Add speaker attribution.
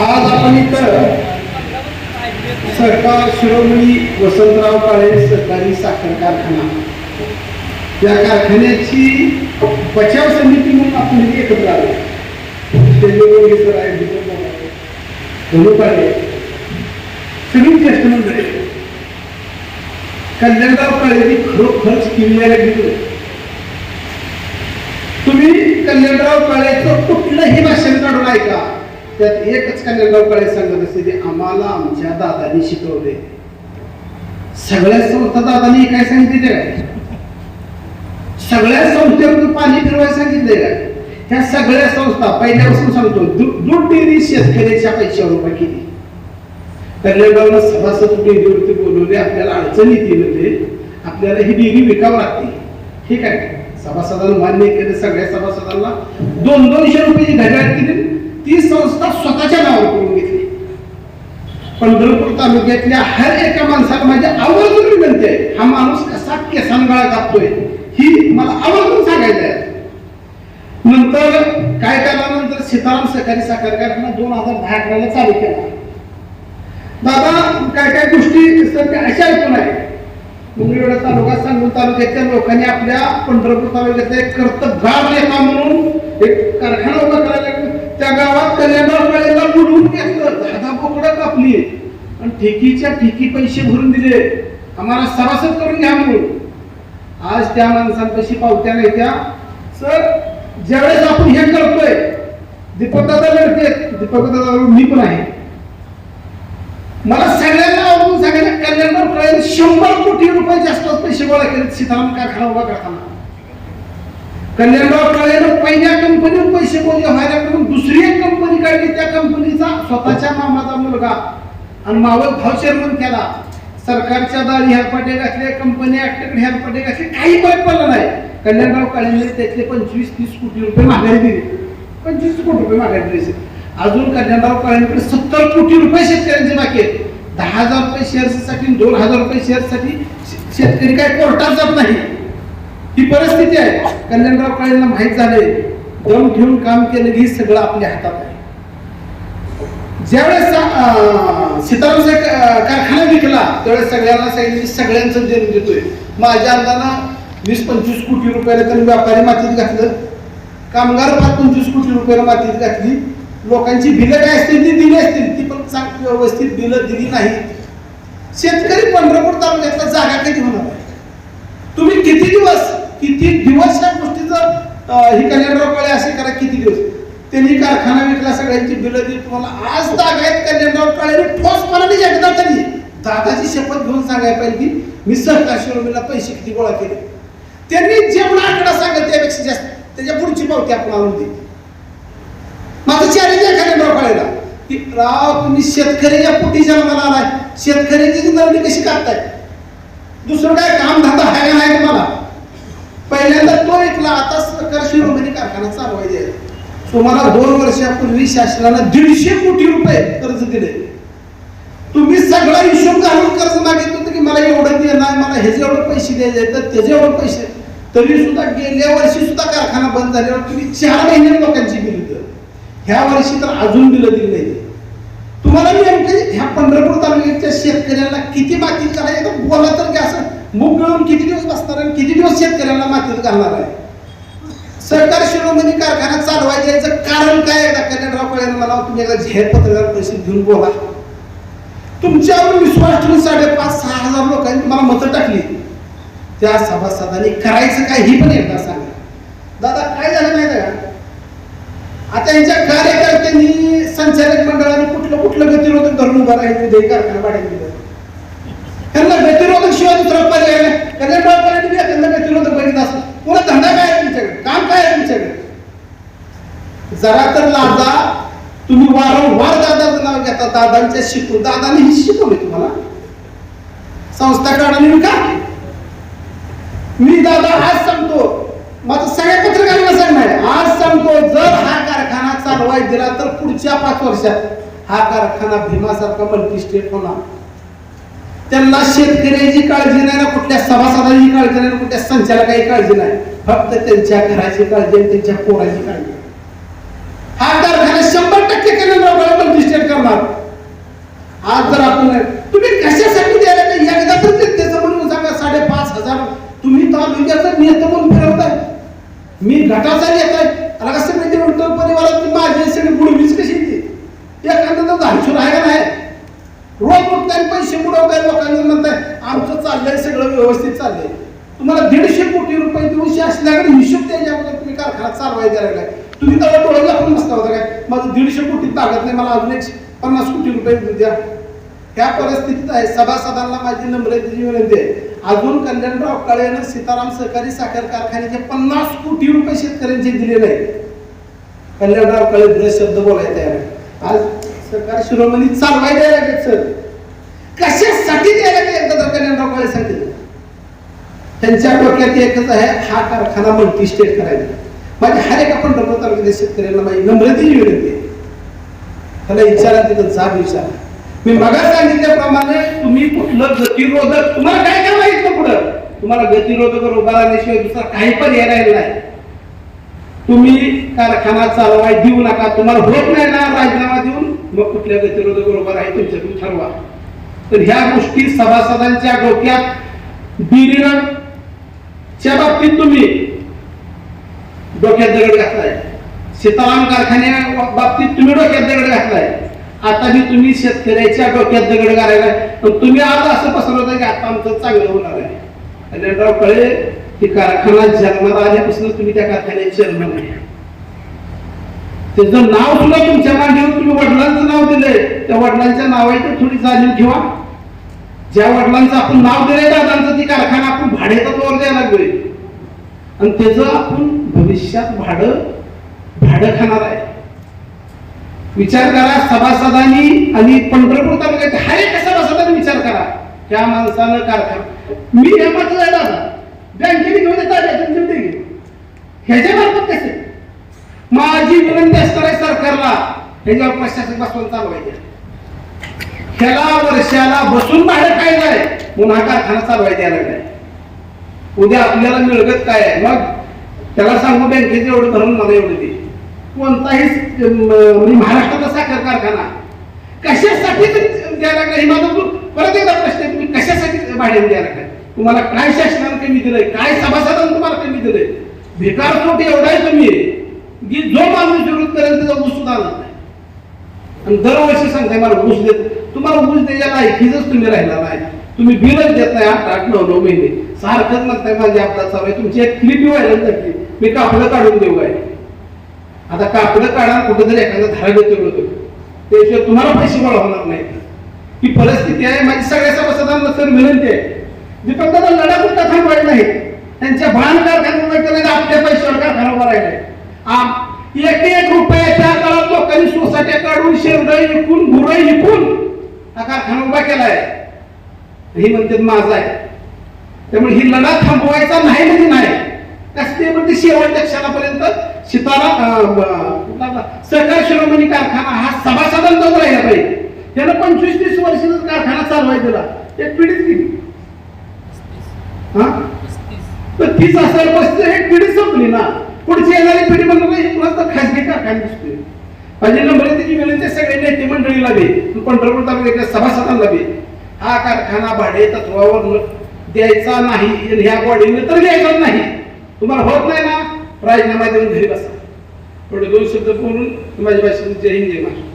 Speaker 1: आज आपण इथं सरकार शिरोमणी वसंतराव काळे सहकारी साखर कारखाना. या कारखान्याची बचाव समिती म्हणून आपण इथे एकत्र आलो. स्टेजवर सर आहे दीपक आहे, सगळी ज्येष्ठ मंडळी कल्याणराव काळेंनी खरोखरच किल्ल्याला गेलो. तुम्ही कल्याणराव काळेचं कुठलंही भाषण काढून ऐका त्यात एकच कल्याणराव काळे सांगत असते ते आम्हाला आमच्या दादानी शिकवले. सगळ्या संस्था दादानी काय सांगितले ते काय? सगळ्या संस्थेतून पाणी फिरवायला सांगितले काय? ह्या सगळ्या संस्था पहिल्यापासून सांगतो दु- दूध डेअरी शेतकऱ्याच्या पैशावर उभा केली. कल्याणरावनं सभासद डेअरीवरती बोलवले आपल्याला अडचणी येते म्हणजे आपल्याला ही डेअरी विकावं लागते. ठीक आहे सभासदांना मान्य केले सगळ्या सभासदांना. दोन दोनशे रुपयाची घड्याळ केली ती संस्था स्वतःच्या नावावर करून घेतली. पंढरपूर तालुक्यातल्या हर एका माणसाला माझी आवर्जून विनंती आहे हा माणूस कसा केसांगाळा कापतोय ही मला आवर्जून सांगायचं आहे. नंतर काय केल्यानंतर सीताराम सहकारी साखर कारखाना दोन हजार दहा अकराला चालू केला. दादा काय काय गोष्टी सर अशा ऐकून आहे. मुंगळवेढा तालुका सांगून तालुक्याच्या लोकांनी आपल्या पंढरपूर तालुक्यातल्या एक कर्तबगार नेता म्हणून एक कारखाना उभा करायला त्या गावात कल्याणला बुडवून घेतलं दहा बोकडं कापली. आणि ठेकीच्या ठेकी पैसे भरून दिले. आम्हाला सभासद करून घ्या म्हणून. आज त्या माणसांपाशी पावत्या नाही त्या. सर ज्यावेळेस आपण हे करतोय दीपक दादा लढते दीपक दादा मी पण आहे. मला सगळ्यांना आवडून सांगायचं कल्याणराव शंभर कोटी रुपये जास्त पैसे गोळा केले सीताराम कारखाना उभा करताना. कल्याणराव काळेनं पहिल्या कंपनीवर पैसे बोलले व्हायला करून दुसरी एक कंपनी काढली त्या कंपनीचा स्वतःच्या मामाचा मुलगा आणि मावळ भाव चेअरमन केला. सरकारच्या दारी हेरपाटे घातले कंपनी ऍक्टकडे हेरपाटे घातले काही फरक पडलं नाही. कल्याणराव काळेने त्यातले पंचवीस तीस कोटी रुपये माघारी दिले. पंचवीस कोटी रुपये माघारी दिले. अजून कल्याणराव काळेंकडे सत्तर कोटी रुपये शेतकऱ्यांचे बाकी आहेत. दहा हजार रुपये शेअर्ससाठी दोन हजार रुपये शेअर्ससाठी शेतकरी काय कोर्टात जात नाही. ही परिस्थिती आहे. कल्याणराव काळेंना माहीत झाले दम घेऊन काम केलं की हे सगळं आपल्या हातात आहे. ज्यावेळेस अं, सीताराम साहेब कारखाना विकला त्यावेळेस सगळ्यांना सांगितलं सगळ्यांचं देणं देतोय. माझ्या अंदानं वीस पंचवीस कोटी रुपयाला त्यांनी व्यापारी मातीत घातलं. कामगार पाच पंचवीस कोटी रुपयाला मातीत घातली. लोकांची भिलं काय असतील ती दिली असतील. व्यवस्थित बिलं दिली नाही शेतकरी पंढरपूर तालुक्यातला जागा कधी होणार आहे तुम्ही किती दिवस किती दिवस या गोष्टीचं ही कल्याणराव काळे असे करा किती दिवस? त्यांनी कारखाना विकला सगळ्यांची बिलं दिली. तुम्हाला आज जागा आहेत कल्याणराव काळे ठोसपणाने एकदा तरी दादाची शपथ घेऊन सांगायला पाहिजे की मी सहकार शिरोमीला पैसे किती गोळा केले? त्यांनी जेवढा आकडा सांगत त्यापेक्षा जास्त. त्याच्या पुढची पावती आपण आणून दिली माझं चॅलेंज आहे कल्याणराव काळेला की राव तुम्ही शेतकऱ्याच्या पोटी जन्माला आलाय. शेतकऱ्याची जिंदगी कशी काढताय? दुसरं काय काम धंदा आहे का नाही तुम्हाला? पहिल्यांदा तो ऐकला आता सरकार शिरोमणी कारखाना चालवायचे तुम्हाला दोन वर्षापूर्वी शासनानं दीडशे कोटी रुपये कर्ज दिले. तुम्ही सगळा हिशोब घालून कर्ज मागितलं होतं की मला एवढं देणार मला ह्याचे एवढे पैसे द्यायचे तर त्याचे एवढे पैसे तरी सुद्धा गेल्या वर्षी सुद्धा कारखाना बंद झाल्यावर तुम्ही चार महिने लोकांची बिल ह्या वर्षी तर अजून बिलं दिली नाही तुम्हाला नेमकं ह्या पंढरपूर तालुक्याच्या शेतकऱ्यांना किती मातीत घालायचं तर बोला तर की असं मूग मिळून किती दिवस बसणार आणि किती दिवस शेतकऱ्यांना मातीत घालणार आहे? सरकार शिरोमणी कारखाना चालवायचं याचं कारण काय आहे? कल्याणराव कळेल मला तुम्ही एकदा जाहीर पत्रकार परिषद घेऊन बोला. तुमच्यावर विश्वास ठेवून साडेपाच सहा हजार लोकांनी तुम्हाला मतं टाकली. त्या सभासदांनी करायचं काय ही पण एकदा सांगा. दादा काय झालं नाही आहे का आता यांच्या कार्यकर्त्यांनी संचालक मंडळाने कुठलं कुठलं गतिरोधक धरून उभा राहिलं उदय कारखाना भाड्याने दिलं. त्यांना गतिरोधक शिवाय दुसरा पर्याय त्यांना कल्याणराव करायला त्यांना गतिरोधक बघित असं पुन्हा धंदा काय आहे तुमच्याकडे? काम काय आहे तुमच्याकडे? जरा तर लाजा. तुम्ही वारंवार दादाचं नाव घेता. दादांच्या शिकून दादाने ही शिकवले तुम्हाला. संस्था काढाने का? मी दादा आज सांगतो. माझं सगळ्या पत्रकारांना सांगणार आज सांगतो जर हा कारखाना चालवाय दिला तर पुढच्या पाच वर्षात हा कारखाना भीमासारखा मल्टी स्टेट होणार. त्यांना शेतकऱ्याची काळजी नाही ना कुठल्या सभासदाची काळजी नाही ना कुठल्या संचालकाची काळजी नाही. फक्त त्यांच्या घराची काळजी आणि त्यांच्या पोराची काळजी. हा कारखाना शंभर टक्के कॅलेंडर रजिस्टर करणार. आज जर आपण तुम्ही कशासाठी द्यायला नाही एकदा तर त्याचं म्हणून सांगा साडेपाच हजार. तुम्ही तालुक्याचं नेतं म्हणून फिरवताय. मी गटाचा नेताय आहे परिवारातली माझी सगळी बुडवीच कशी ती? एखादं तर धाडसून आहे का नाही? रोज बघताय पैसे बुडवताय लोकांना म्हणताय आमचं चाललंय सगळं व्यवस्थित चाललंय. तुम्हाला दीडशे कोटी रुपये दिवशी असल्याकडे हिशोब द्यायच्या अगोदर तुम्ही कारखाना चालवायला द्यायला लागलाय. तुम्ही त्याला डोळे दाखवून बसता होता काय? माझं दीडशे कोटी ताकद नाही मला अजून एक पन्नास कोटी रुपये द्या. त्या परिस्थितीत आहे सभासदांना माझी नम्रतेची विनंती आहे. अजून कल्याणराव काळेनं सीताराम सहकारी साखर कारखान्याचे पन्नास कोटी रुपये शेतकऱ्यांचे दिलेले आहेत. कल्याण काळे ब्रश शब्द बोलायला तयार आहे. आज सरकार शिरोमणी चालवाय द्यायला लागेल सर. कशासाठी द्यायला लागेल एकदा तर कल्याणराव काळे सांगितलं त्यांच्या डोक्यात एकच आहे हा कारखाना मल्टी स्टेट करायचा. माझ्या हर एका पंढरपूर तालुक्यातील शेतकऱ्यांना माझी नम्रतेची विनंती आहे. त्याला विचारा तिथं जाब विचारा. मी मगा सांगितल्याप्रमाणे तुम्ही कुठलं गतिरोधक तुम्हाला काय काय माहीत पुढं? तुम्हाला गतिरोधक रोगाला राहण्याशिवाय दुसरा काही पर्याय राहिला नाही. तुम्ही कारखाना चालवाय देऊ नका. तुम्हाला होत नाही ना राजीनामा देऊन मग कुठल्या गतिरोधक बरोबर आहे तुमच्यातून ठरवा. तर ह्या गोष्टी सभासदांच्या डोक्यात बिरीनं च्या बाबतीत तुम्ही डोक्यात दगड घातलाय. सीताराम कारखान्या बाबतीत तुम्ही डोक्यात दगड घातलाय. आता मी तुम्ही शेतकऱ्याच्या डोक्यात दगड घालायला पण तुम्ही आज असं पसरवताय की आता आमचं चांगलं होणार आहे. कल्याणराव कळे ते कारखाना जन्माला आल्यापासून तुम्ही त्या कारखान्यात जन्म नाही. त्याचं नाव सुद्धा तुमच्या मांडीवर तुम्ही वडिलांचं नाव दिलंय. त्या वडिलांच्या नावाची थोडी जाणीव ठेवा. ज्या वडिलांचं आपण नाव दिलंय दादांचं ती कारखाना आपण भाड्याचा तोर द्यायला लागलोय. आणि त्याचं आपण भविष्यात भाडं भाडं खाणार आहे. विचार करा सभासदांनी आणि पंढरपूर तालुक्यात हर एक सभासदांनी विचार करा. त्या माणसानं कारखाना मी हे म्हटलं दादा बँकेने घेऊन येतात घेऊन दे ह्याच्या मार्फत कसे? माझी विनंती असणार आहे सरकारला ह्याच्यावर प्रशासन बसवून चालवायचे. ह्याला वर्षाला बसून बाहेर काय नाही? पुन्हा कारखाना चालवायचा द्यायला लागलाय उद्या आपल्याला मिळगत काय? आहे मग त्याला सांगू बँकेचे एवढं भरून मला एवढं दे. कोणताही म्हणजे महाराष्ट्राचा साखर कारखाना. कशासाठी द्यायला लागला? हे माझा परत एकदा प्रश्न आहे. तुम्ही कशासाठी भाड्याने द्यायला लागला? तुम्हाला काय शासनानं कमी दिलंय? काय सभासदानं तुम्हाला कमी दिलंय? भिकार पोटी एवढा आहे तुम्ही. की जो माणूस विरोध करेल त्याचा ऊस सुद्धा आणत नाही. आणि दरवर्षी सांगताय मला ऊस देत तुम्हाला ऊस द्यायच्या लायकीच तुम्ही राहिला नाही. तुम्ही बिलच देत नाही आठ आठ नऊ नऊ महिने. सारखंच म्हणताय माझी आपला चालू आहे. तुमची एक क्लिप व्हायला जाते मी कापडं काढून देऊ काय आता कापडं काढा कुठेतरी एखादा धारा देतो त्याशिवाय तुम्हाला पैसे गोळा होणार नाही ही परिस्थिती आहे. माझी सगळ्या सभासदांना सर विनंती आहे. दीपक दादा लढा कुठला थांबवायला नाही. त्यांच्या भान कारखान्यामध्ये आपल्या पैशावर कारखाना उभा आम एक एक रुपयाच्या काळात लोकांनी सोसाट्या काढून शेरडं विकून गुरं विकून हा कारखाना उभा केलाय. ही म्हणते माझा आहे. त्यामुळे ही लढा थांबवायचा नाही म्हणजे नाही. कसते म्हणजे शेवटच्या क्षणापर्यंत सीतारा सरकार सहकार शिरोमणी कारखाना हा सभासदांचाच राहिला पाहिजे. त्यानं पंचवीस तीस वर्ष कारखाना चालवायचा एक पिढीच गेली. तर तीच असेल पस्तीस एक पिढी संपली ना. पुढची येणारी पिढी म्हणून तर खाजगी कारखाना दिसतोय. माझी नंबर त्याची विनंती सगळे नेते मंडळीला बी पंढरपूर तालुक्यातल्या सभासदांना बी. हा कारखाना भाडे तत्वावर द्यायचा नाही ह्या बॉडीने तर द्यायचा नाही. तुम्हाला होत नाही ना? राजीनामा देऊन घरी बसा. थोडे दोन शब्द बोलून माझ्या भाषेत जय हिंद जय महाराष्ट्र.